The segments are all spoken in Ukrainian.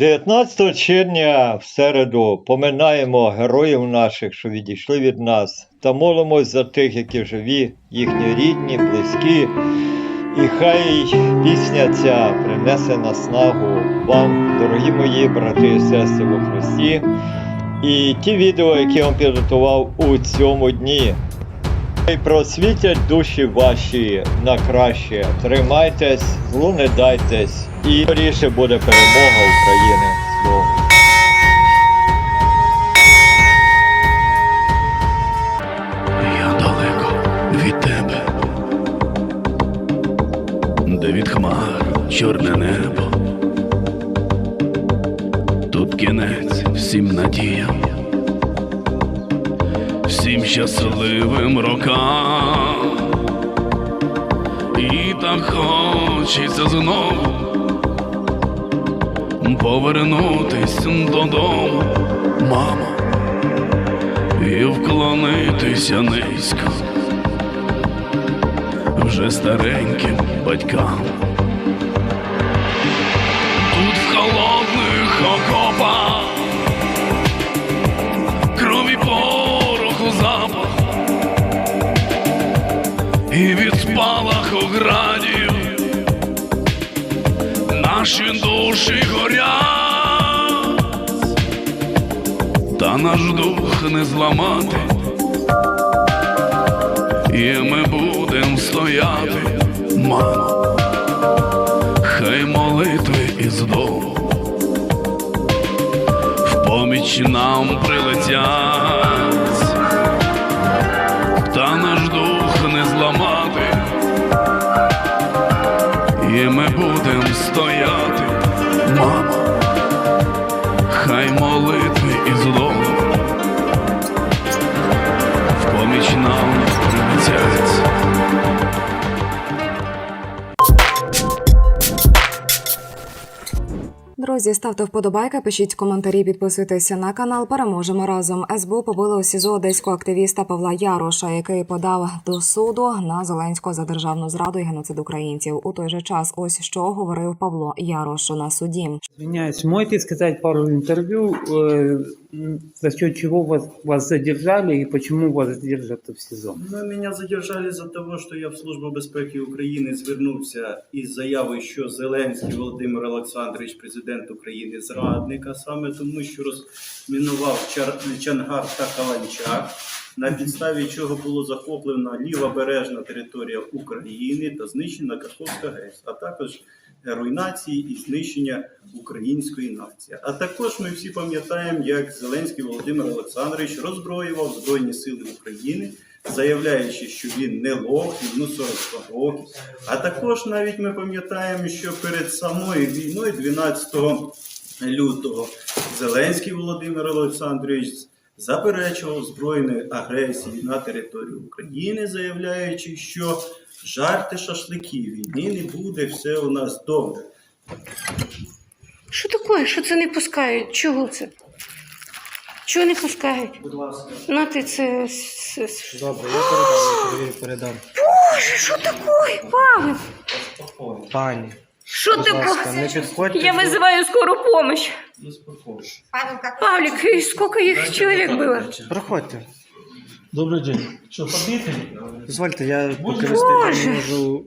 19 червня в середу поминаємо героїв наших, що відійшли від нас, та молимось за тих, які живі, їхні рідні, близькі. І хай пісня ця принесе наснагу вам, дорогі мої брати і сестри у Христі. І ті відео, які я вам підготував у цьому дні, хай просвітять душі ваші на краще. Тримайтесь, злу не дайтесь, і скоріше буде перемога України. Я далеко від тебе, де від чорне небо. Тут кінець всім надіям, всім щасливим рокам. І так хочеться знову повернутись додому, мамо і вклонитися низько вже стареньким батькам. Тут в холодних окопах і від спалаху градів наші душі горять. Та наш дух не зламати, і ми будем стояти, мамо, хай молитви із дому в поміч нам прилетять, Друзі, ставте вподобайка, пишіть коментарі, підписуйтеся на канал. Переможемо разом. СБУ побили у СІЗО одеського активіста Павла Яроша, який подав до суду на Зеленського за державну зраду і геноцид українців. У той же час, ось що говорив Павло Ярош на суді. Звиняюсь, можете сказати пару интервью, э, м, за счет чего вас, вас задержали и почему вас держат в СИЗО? Ну, меня задержали за того, що я в Службу безпеки України звернувся із заявою, що Зеленський Володимир Олександрович, президент України, зрадник, а саме тому, що розмінував Чар- Чангар та Каланчак, на підставі чого було захоплена лівобережна територія України та знищена Каховська ГЕС, а також руйнації і знищення української нації. А також ми всі пам'ятаємо, як Зеленський Володимир Олександрович роззброював Збройні Сили України, заявляючи, що він не лох, йому 42 роки. А також навіть ми пам'ятаємо, що перед самою війною, 12 лютого, Зеленський Володимир Олександрович заперечував збройної агресії на територію України, заявляючи, що жарти шашлики, війни не буде, все у нас добре. Що таке? Що це не пускають? Чого це? Чого не пускають? Будь ласка. На ти це. с- с- Добре, я передам, я передам. Боже, що таке? Павел, Пані, що будь ласка, не таке? підходьте. Я вызываю скорую помощь. Заспокойся. Павлик, и сколько их человек было? Проходьте. Добрий день. Що, побити? Дозвольте, я поки Боже. можу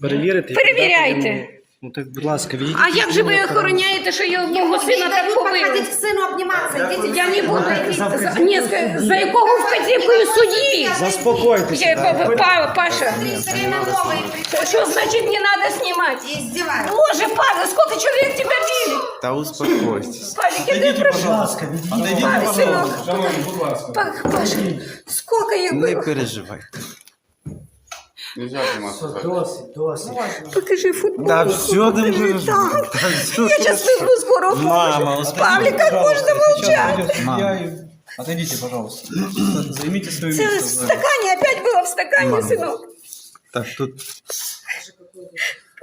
перевірити. і Перевіряйте. передати йому. Ну так, будь ласка, відійдіть. А як же ви від мене, охороняєте, що я мого сина так дают побили? подходить к сыну обниматься. Идите, Я не буду. За, ні, за- за якого вказівкою судді? Заспокойтеся. Я, да. па- па- Паша, Все время новые що значить не надо снимать? издеваются. Боже, Павел, сколько человек тебя били? Та успокойтесь. Павлик, я тебя прошу. ласка, відійдіть. Павел, сынок. Шановні, будь ласка. Па- Паша, сколько их Не было? переживайте. Нельзя сниматься. Ну, Покажи футболку. Да все, да, все Я сейчас выйду с скоро Мама, Павлик, как можно молчать? Мама. Отойдите, пожалуйста. Займите свое Целое место. В стакане опять было в стакане, сынок. Так, тут...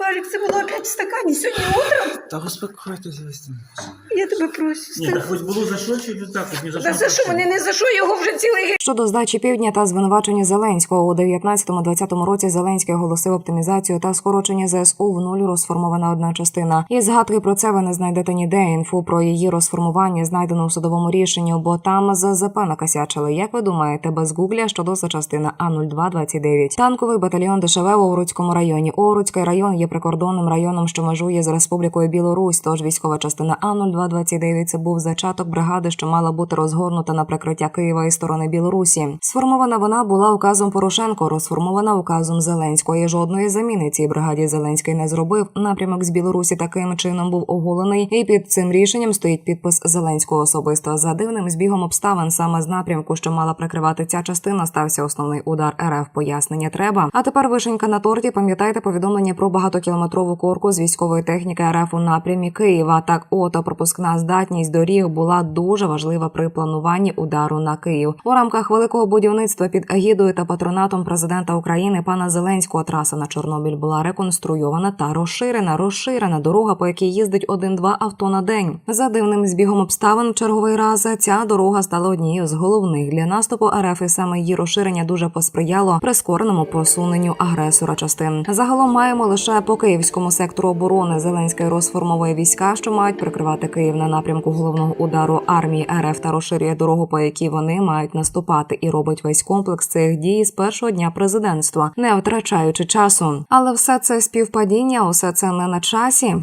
Павлик, це було опять в стакані. Сьогодні утром Та успокойтесь. Я тебе прошу. Ні, так хоч було за що, чи так, хоч не за що. Та за що вони не за що його вже цілий? Щодо здачі півдня та звинувачення Зеленського у 19-20 році Зеленський оголосив оптимізацію та скорочення ЗСУ в нуль розформована одна частина. І згадки про це ви не знайдете ніде. Інфу про її розформування знайдено у судовому рішенні, бо там ЗЗП накосячили. Як ви думаєте, без гугля, що доса частина А 0229 Танковий батальйон ДШВ у Овруцькому районі. Овруцький район є прикордонним районом, що межує з Республікою Білорусь. Тож військова частина А 0229 це був зачаток бригади, що мала бути розгорнута на прикриття Києва і сторони Білорусі. Сформована вона була указом Порошенко, розформована указом Зеленського. Жодної заміни цій бригаді Зеленський не зробив. Напрямок з Білорусі таким чином був оголений, і під цим рішенням стоїть підпис Зеленського особисто. За дивним збігом обставин саме з напрямку, що мала прикривати ця частина, стався основний удар РФ. Пояснення треба. А тепер вишенька на торті. Пам'ятаєте повідомлення про багатокілометрову корку з військової техніки РФ у напрямі Києва. Так, ото пропускна здатність доріг була дуже важлива при плануванні удару на Київ у рамках великого будівництва під агідою та патронатом президента України пана Зеленського. Траса на Чорнобиль була реконструйована та розширена. Розширена дорога, по якій їздить один-два авто на день. За дивним збігом обставин в черговий раз ця дорога стала однією з головних для наступу РФ, і саме її розширення дуже посприяло прискореному просуненню агресора частин. Загалом маємо лише по київському сектору оборони Зеленський розформовує війська, що мають прикривати Київ на напрямку головного удару армії РФ та розширює дорогу, по якій вони мають наступати, і робить весь комплекс цих дій з першого дня президентства, не втрачаючи часу. Але все це співпадіння, усе це не на часі.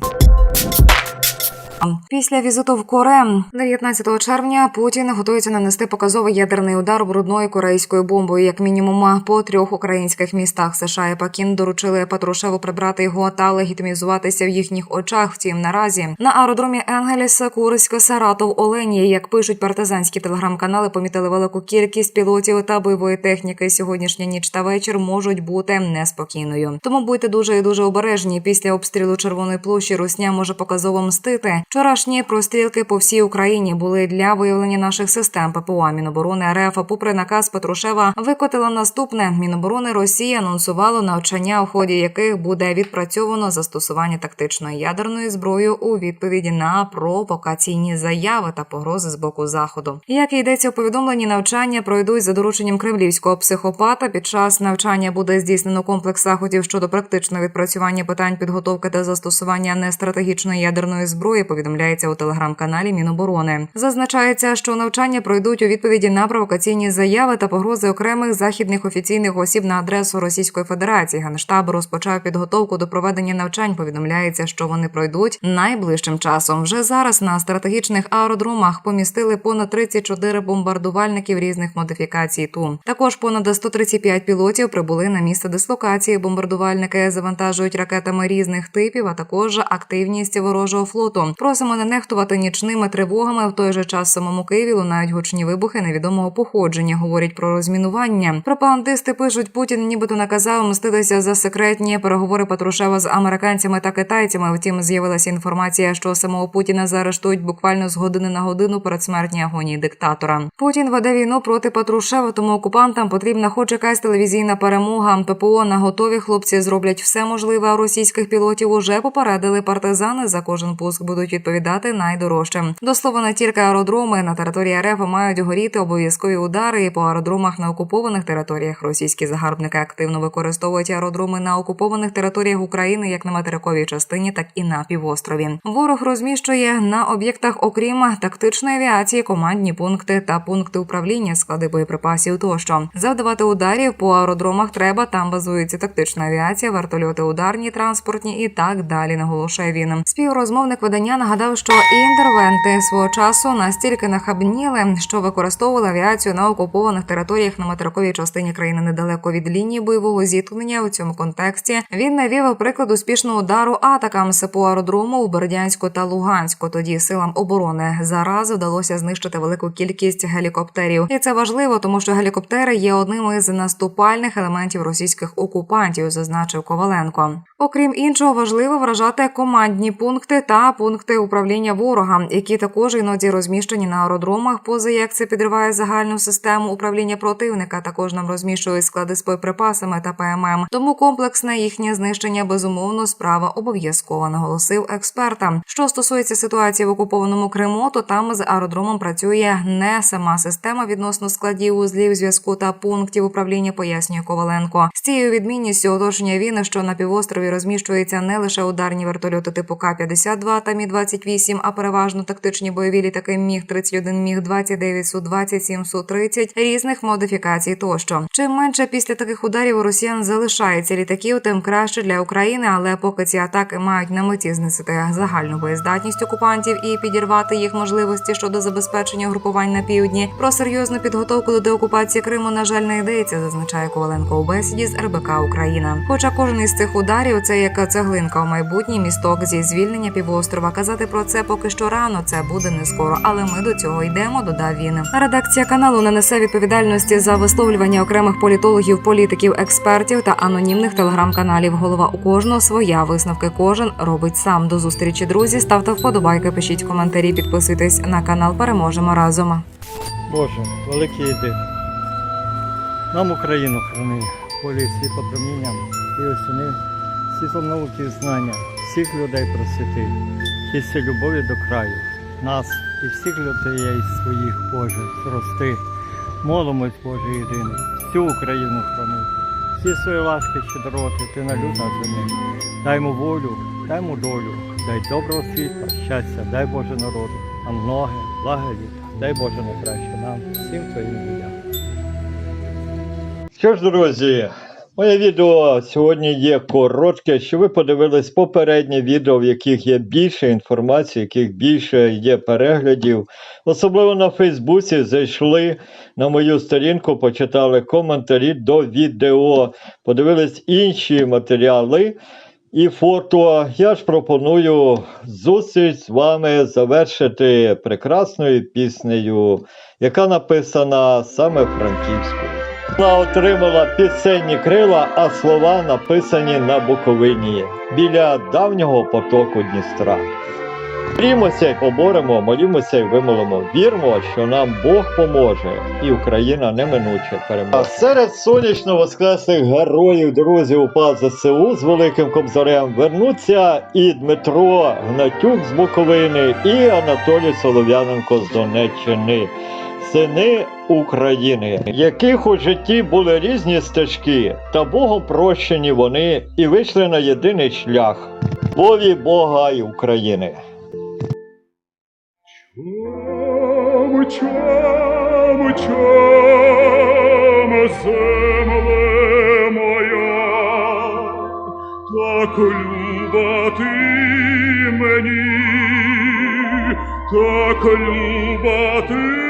Після візиту в Коре 19 червня Путін готується нанести показовий ядерний удар брудною корейською бомбою, як мінімум по трьох українських містах. США і Пекін доручили Патрушеву прибрати його та легітимізуватися в їхніх очах. Втім, наразі на аеродромі Енгеліс, Курськ, Саратов, Оленія, як пишуть партизанські телеграм-канали, помітили велику кількість пілотів та бойової техніки. Сьогоднішня ніч та вечір можуть бути неспокійною. Тому будьте дуже і дуже обережні. Після обстрілу Червоної площі Русня може показово мстити. Вчорашні прострілки по всій Україні були для виявлення наших систем ППО. Міноборони РФ, попри наказ Петрушева, викотила наступне. Міноборони Росії анонсувало навчання, у ході яких буде відпрацьовано застосування тактичної ядерної зброї у відповіді на провокаційні заяви та погрози з боку заходу. Як йдеться у повідомленні, навчання пройдуть за дорученням кремлівського психопата. Під час навчання буде здійснено комплекс заходів щодо практичного відпрацювання питань підготовки та застосування нестратегічної ядерної зброї. Повідомляється у телеграм-каналі Міноборони. Зазначається, що навчання пройдуть у відповіді на провокаційні заяви та погрози окремих західних офіційних осіб на адресу Російської Федерації. Генштаб розпочав підготовку до проведення навчань. Повідомляється, що вони пройдуть найближчим часом. Вже зараз на стратегічних аеродромах помістили понад 34 бомбардувальників різних модифікацій. Ту також понад 135 пілотів прибули на місце дислокації. Бомбардувальники завантажують ракетами різних типів, а також активність ворожого флоту. Просимо не нехтувати нічними тривогами. В той же час самому Києві лунають гучні вибухи невідомого походження. Говорять про розмінування. Пропагандисти пишуть, Путін нібито наказав мститися за секретні переговори Патрушева з американцями та китайцями. Втім, з'явилася інформація, що самого Путіна заарештують буквально з години на годину перед смертні агонії диктатора. Путін веде війну проти Патрушева, тому окупантам потрібна хоч якась телевізійна перемога. ППО на готові хлопці зроблять все можливе. А російських пілотів уже попередили партизани за кожен пуск будуть відповідати найдорожчим. До слова, не тільки аеродроми на території РФ мають горіти обов'язкові удари і по аеродромах на окупованих територіях. Російські загарбники активно використовують аеродроми на окупованих територіях України як на материковій частині, так і на півострові. Ворог розміщує на об'єктах, окрім тактичної авіації, командні пункти та пункти управління, склади боєприпасів тощо. Завдавати ударів по аеродромах треба. Там базується тактична авіація, вертольоти, ударні, транспортні і так далі. Наголошує він. Співрозмовник видання нагадав, що інтервенти свого часу настільки нахабніли, що використовували авіацію на окупованих територіях на материковій частині країни недалеко від лінії бойового зіткнення. У цьому контексті він навів приклад успішного удару атакам по аеродрому в Бердянську та Луганську. Тоді силам оборони зараз вдалося знищити велику кількість гелікоптерів, і це важливо, тому що гелікоптери є одним із наступальних елементів російських окупантів, зазначив Коваленко. Окрім іншого, важливо вражати командні пункти та пункти управління ворога, які також іноді розміщені на аеродромах, поза як це підриває загальну систему управління противника. Також нам розміщують склади з боєприпасами та ПММ. Тому комплексне їхнє знищення безумовно справа обов'язкова, наголосив експерта. Що стосується ситуації в окупованому Криму, то там з аеродромом працює не сама система відносно складів узлів зв'язку та пунктів управління, пояснює Коваленко. З цією відмінністю оточення він, що на півострові розміщуються не лише ударні вертольоти типу К-52 та Мі-28, а переважно тактичні бойові літаки Міг-31, Міг-29, Су-27, Су-30 різних модифікацій тощо. Чим менше після таких ударів у росіян залишається літаків, тим краще для України. Але поки ці атаки мають на меті знесити загальну боєздатність окупантів і підірвати їх можливості щодо забезпечення групувань на півдні, про серйозну підготовку до деокупації Криму, на жаль, не йдеться, зазначає Коваленко у бесіді з РБК Україна. Хоча кожен із цих ударів це як цеглинка у майбутній місток зі звільнення півострова. Казати про це поки що рано. Це буде не скоро, але ми до цього йдемо. Додав він. Редакція каналу не несе відповідальності за висловлювання окремих політологів, політиків, експертів та анонімних телеграм-каналів. Голова у кожного своя висновки. Кожен робить сам. До зустрічі, друзі. Ставте вподобайки, пишіть коментарі, підписуйтесь на канал. Переможемо разом. Боже, великий єдин. Нам Україну храни, полі світло промінням і осіни, світлом науки і знання, всіх людей просвіти, кісі любові до краю, нас і всіх людей своїх, Боже, зрости. Молимось, Боже єдиний, всю Україну храни, всі свої ласки щедроти, ти на люд на землі. Дай йому волю, дай йому долю, дай доброго світла, щастя, дай Боже народу, нам многе, благо літа, дай Боже найкраще нам, всім твоїм людям. Що ж, друзі, моє відео сьогодні є коротке, що ви подивились попереднє відео, в яких є більше інформації, в яких більше є переглядів. Особливо на Фейсбуці зайшли на мою сторінку, почитали коментарі до відео, подивились інші матеріали і фото. Я ж пропоную зустріч з вами завершити прекрасною піснею, яка написана саме франківською. Вона отримала пісенні крила, а слова написані на Буковині біля давнього потоку Дністра. Борімося й поборемо, молімося й вимолимо. Вірмо, що нам Бог поможе, і Україна неминуче переможе. Серед сонячно воскреслих героїв, друзів УПА ЗСУ з Великим Кобзарем вернуться і Дмитро Гнатюк з Буковини, і Анатолій Солов'яненко з Донеччини. Сини України, яких у житті були різні стежки, та Богом прощені вони і вийшли на єдиний шлях Бові Бога і України. Чому, чому, чому земле моя, так люба ти мені, так люба ти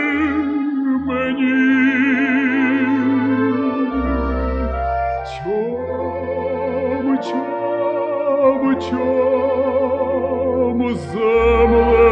Чому, чому, земле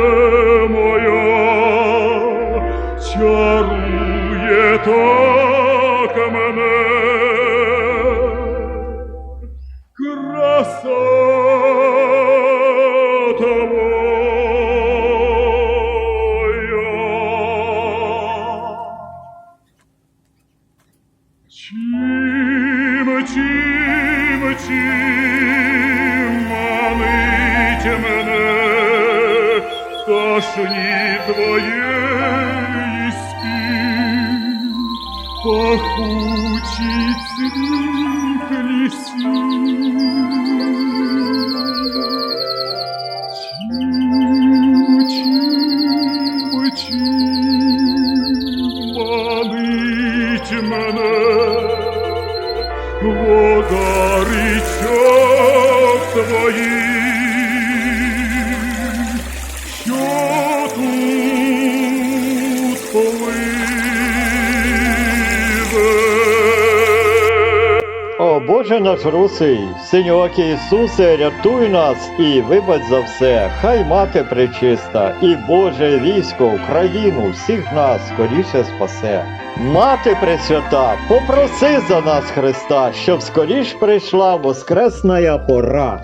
наш русий, синьоокий Ісусе, рятуй нас і вибач за все, хай мати пречиста, і Боже військо, Україну, всіх нас скоріше спасе. Мати Пресвята, попроси за нас Христа, щоб скоріш прийшла воскресная пора.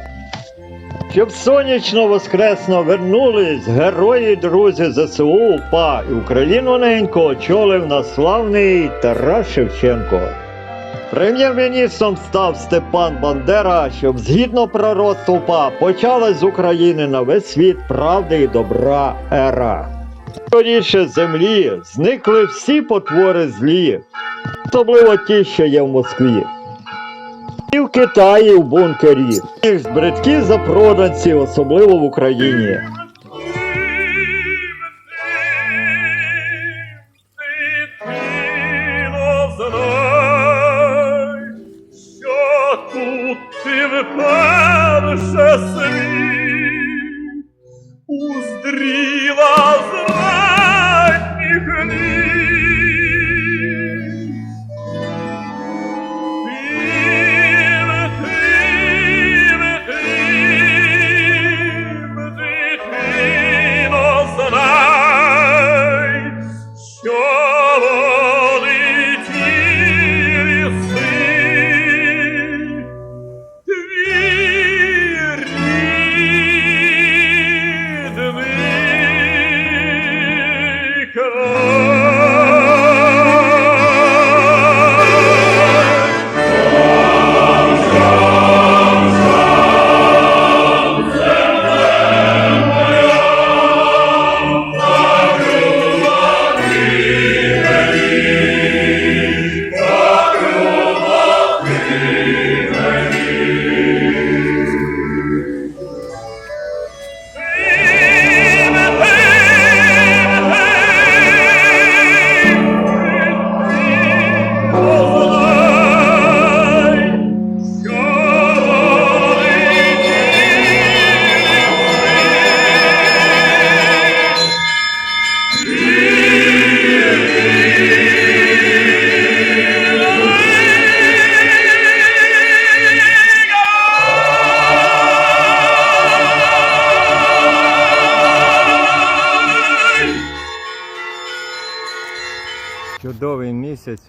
Щоб сонячно воскресно вернулись герої друзі ЗСУ УПА і Україну ненько очолив нас славний Тарас Шевченко. Прем'єр-міністром став Степан Бандера, щоб згідно пророцтву УПА почалась з України на весь світ правди і добра ера. Скоріше землі зникли всі потвори злі, особливо ті, що є в Москві. І в Китаї в бункері. Їх збридкі запроданці, особливо в Україні.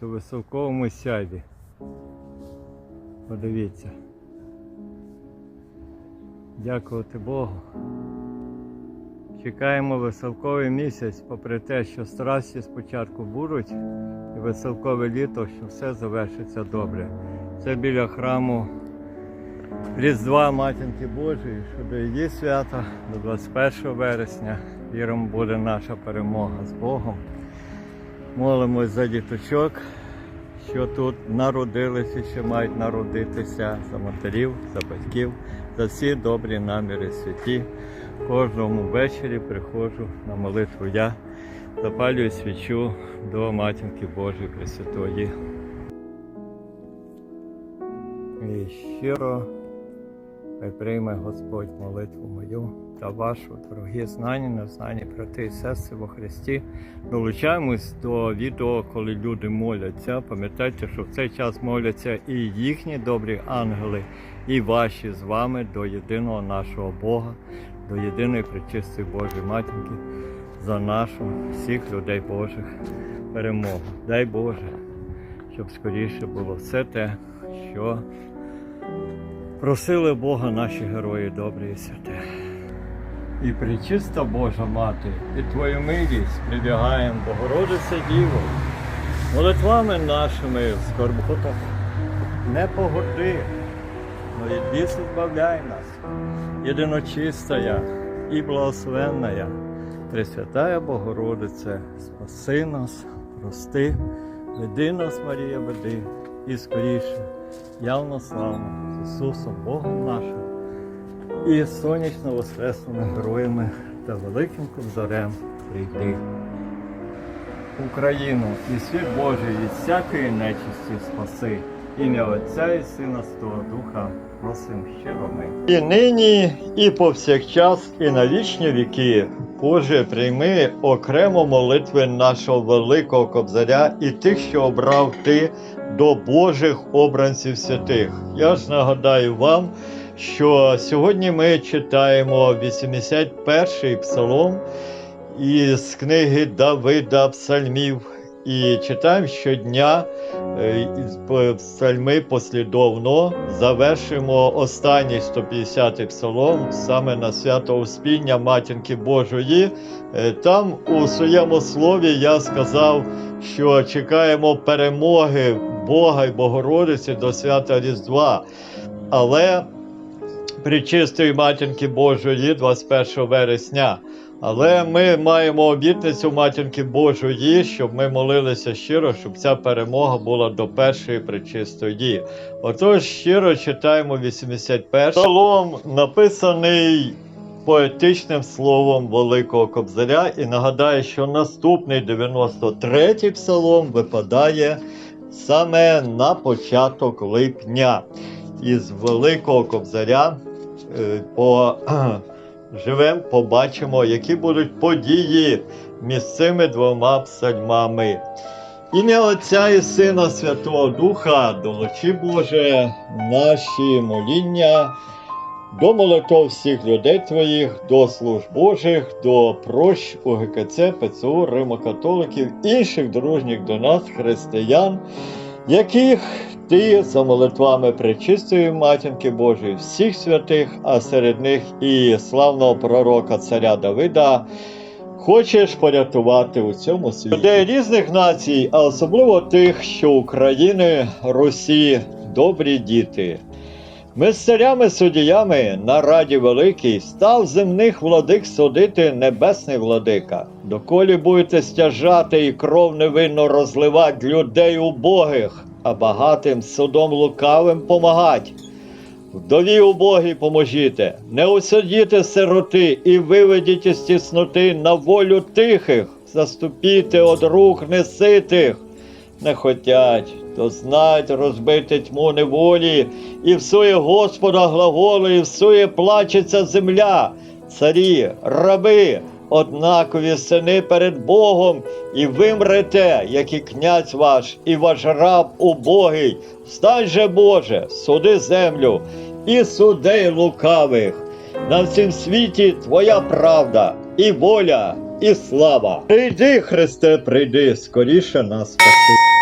У високовому сяйві. Подивіться. Дякувати Богу. Чекаємо веселковий місяць, попри те, що страсті спочатку будуть, і веселкове літо, що все завершиться добре. Це біля храму Різдва Матінки Божої, що до її свята, до 21 вересня. Віримо, буде наша перемога з Богом. Молимось за діточок, що тут народилися, що мають народитися, за матерів, за батьків, за всі добрі наміри святі. Кожному ввечері приходжу на молитву я, запалюю свічу до Матінки Божої Пресвятої. І щиро хай Господь молитву мою та вашу, дорогі знані, незнані брати і сестри во Христі. Долучаємось до відео, коли люди моляться. Пам'ятайте, що в цей час моляться і їхні добрі ангели, і ваші з вами до єдиного нашого Бога, до єдиної пречистої Божої матінки за нашу всіх людей Божих перемогу. Дай Боже, щоб скоріше було все те, що просили Бога наші герої добрі і святе. І причиста Божа Мати, і Твою милість прибігаємо, Богородице Діво, молитвами нашими в скорботах. Не погоди, но від біс збавляй нас, єдиночистая і благословенная, Пресвятая Богородице, спаси нас, прости, веди нас, Марія, веди, і скоріше, явно славно з Ісусом Богом нашим і сонячно воскресними героями та великим кобзарем прийти. Україну і світ Божий від всякої нечисті спаси. Ім'я Отця і Сина Святого Духа просим щиро ми. І нині, і повсякчас, і на вічні віки. Боже, прийми окремо молитви нашого великого кобзаря і тих, що обрав ти до Божих обранців святих. Я ж нагадаю вам, що сьогодні ми читаємо 81-й псалом із книги Давида Псальмів. і читаємо щодня е, псальми послідовно. Завершимо останній 150-й псалом саме на свято Успіння Матінки Божої. Е, Там у своєму слові я сказав, що чекаємо перемоги Бога і Богородиці до свята Різдва. Але Пречистої Матінки Божої 21 вересня. Але ми маємо обітницю Матінки Божої, щоб ми молилися щиро, щоб ця перемога була до першої пречистої. Отож, щиро читаємо 81 псалом, написаний поетичним словом Великого Кобзаря. І нагадаю, що наступний 93-й псалом випадає саме на початок липня. Із Великого Кобзаря по живем, побачимо, які будуть події між цими двома псальмами. Ім'я Отця і Сина Святого Духа, долучи Боже, наші моління до молитов всіх людей Твоїх, до служб Божих, до прощ УГКЦ, ПЦУ, Римокатоликів, інших дружніх до нас, християн, яких ти за молитвами пречистої матінки Божої, всіх святих, а серед них і славного пророка царя Давида. Хочеш порятувати у цьому світі людей різних націй, а особливо тих, що України, Русі, добрі діти. Ми з царями суддями на раді великій став земних владик судити небесний владика. Доколі будете стяжати і кров невинно розливать людей убогих, а багатим судом лукавим помагать. Вдові убогій поможіте, не усадіте сироти і виведіть із тісноти на волю тихих, заступіте од рук неситих. Не хотять, то знать розбити тьму неволі, і всує Господа глаголи, і всує плачеться земля, царі, раби, однакові сини перед Богом, і вимрете, як і князь ваш, і ваш раб убогий. Встань же, Боже, суди землю і судей лукавих. На всім світі Твоя правда, і воля, і слава. Прийди, Христе, прийди, скоріше нас спаси.